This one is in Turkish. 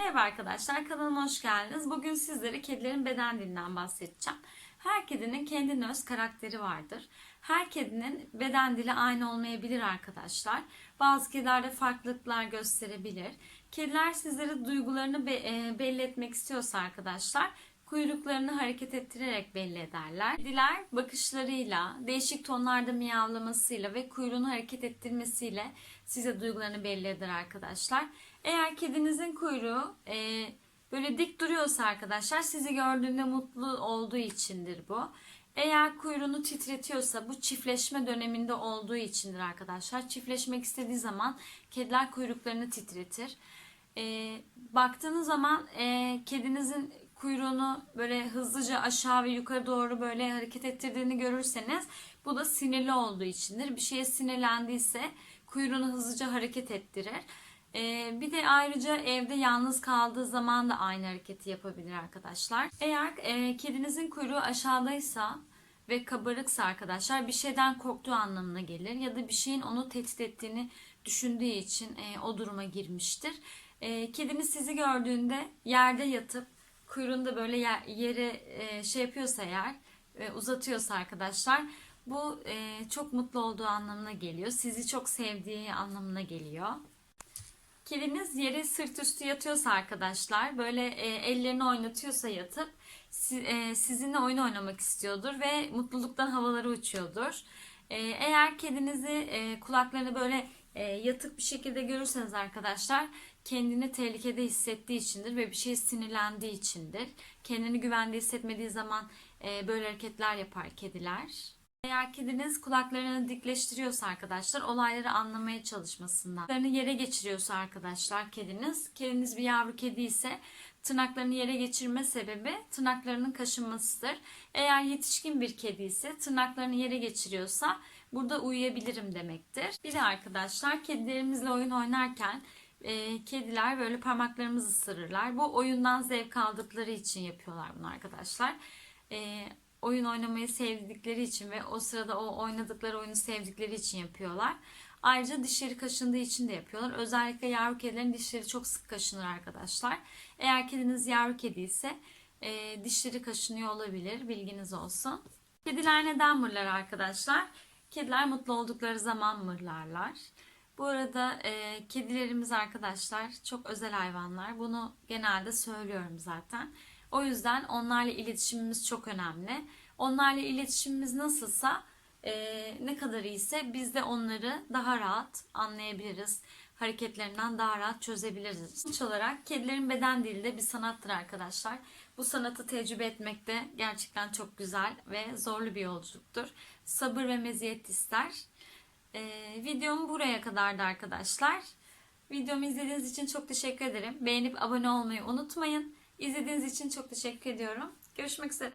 Merhaba arkadaşlar, kanalıma hoş geldiniz. Bugün sizlere kedilerin beden dilinden bahsedeceğim. Her kedinin kendine öz karakteri vardır. Her kedinin beden dili aynı olmayabilir arkadaşlar. Bazı kedilerde farklılıklar gösterebilir. Kediler sizlere duygularını be- e, belli etmek istiyorsa arkadaşlar kuyruklarını hareket ettirerek belli ederler. Kediler bakışlarıyla, değişik tonlarda miyavlamasıyla ve kuyruğunu hareket ettirmesiyle size duygularını belli eder arkadaşlar. Eğer kedinizin kuyruğu e, böyle dik duruyorsa arkadaşlar sizi gördüğünde mutlu olduğu içindir bu. Eğer kuyruğunu titretiyorsa bu çiftleşme döneminde olduğu içindir arkadaşlar. Çiftleşmek istediği zaman kediler kuyruklarını titretir. E, baktığınız zaman e, kedinizin kuyruğunu böyle hızlıca aşağı ve yukarı doğru böyle hareket ettirdiğini görürseniz bu da sinirli olduğu içindir. Bir şeye sinirlendiyse kuyruğunu hızlıca hareket ettirir. Ee, bir de ayrıca evde yalnız kaldığı zaman da aynı hareketi yapabilir arkadaşlar. Eğer e, kedinizin kuyruğu aşağıdaysa ve kabarıksa arkadaşlar bir şeyden korktuğu anlamına gelir ya da bir şeyin onu tehdit ettiğini düşündüğü için e, o duruma girmiştir. E, kediniz sizi gördüğünde yerde yatıp kuyruğunu da böyle yer- yere e, şey yapıyorsa eğer e, uzatıyorsa arkadaşlar bu e, çok mutlu olduğu anlamına geliyor. Sizi çok sevdiği anlamına geliyor. Kediniz yere sırt üstü yatıyorsa arkadaşlar böyle ellerini oynatıyorsa yatıp si- sizinle oyun oynamak istiyordur ve mutluluktan havalara uçuyordur. Eğer kedinizi kulaklarını böyle yatık bir şekilde görürseniz arkadaşlar kendini tehlikede hissettiği içindir ve bir şey sinirlendiği içindir. Kendini güvende hissetmediği zaman e, böyle hareketler yapar kediler. Eğer kediniz kulaklarını dikleştiriyorsa arkadaşlar olayları anlamaya çalışmasından. Tırnaklarını yere geçiriyorsa arkadaşlar kediniz. Kediniz bir yavru kedi ise tırnaklarını yere geçirme sebebi tırnaklarının kaşınmasıdır. Eğer yetişkin bir kedi ise tırnaklarını yere geçiriyorsa burada uyuyabilirim demektir. Bir de arkadaşlar kedilerimizle oyun oynarken e, kediler böyle parmaklarımızı ısırırlar. Bu oyundan zevk aldıkları için yapıyorlar bunu arkadaşlar. E, oyun oynamayı sevdikleri için ve o sırada o oynadıkları oyunu sevdikleri için yapıyorlar. Ayrıca dişleri kaşındığı için de yapıyorlar. Özellikle yavru kedilerin dişleri çok sık kaşınır arkadaşlar. Eğer kediniz yavru kedi ise e, dişleri kaşınıyor olabilir. Bilginiz olsun. Kediler neden mırlar arkadaşlar? Kediler mutlu oldukları zaman mırlarlar. Bu arada e, kedilerimiz arkadaşlar çok özel hayvanlar. Bunu genelde söylüyorum zaten. O yüzden onlarla iletişimimiz çok önemli. Onlarla iletişimimiz nasılsa e, ne kadar iyiyse biz de onları daha rahat anlayabiliriz. Hareketlerinden daha rahat çözebiliriz. Sonuç olarak kedilerin beden dili de bir sanattır arkadaşlar. Bu sanatı tecrübe etmek de gerçekten çok güzel ve zorlu bir yolculuktur. Sabır ve meziyet ister. E, videom buraya kadardı arkadaşlar. Videomu izlediğiniz için çok teşekkür ederim. Beğenip abone olmayı unutmayın. İzlediğiniz için çok teşekkür ediyorum. Görüşmek üzere.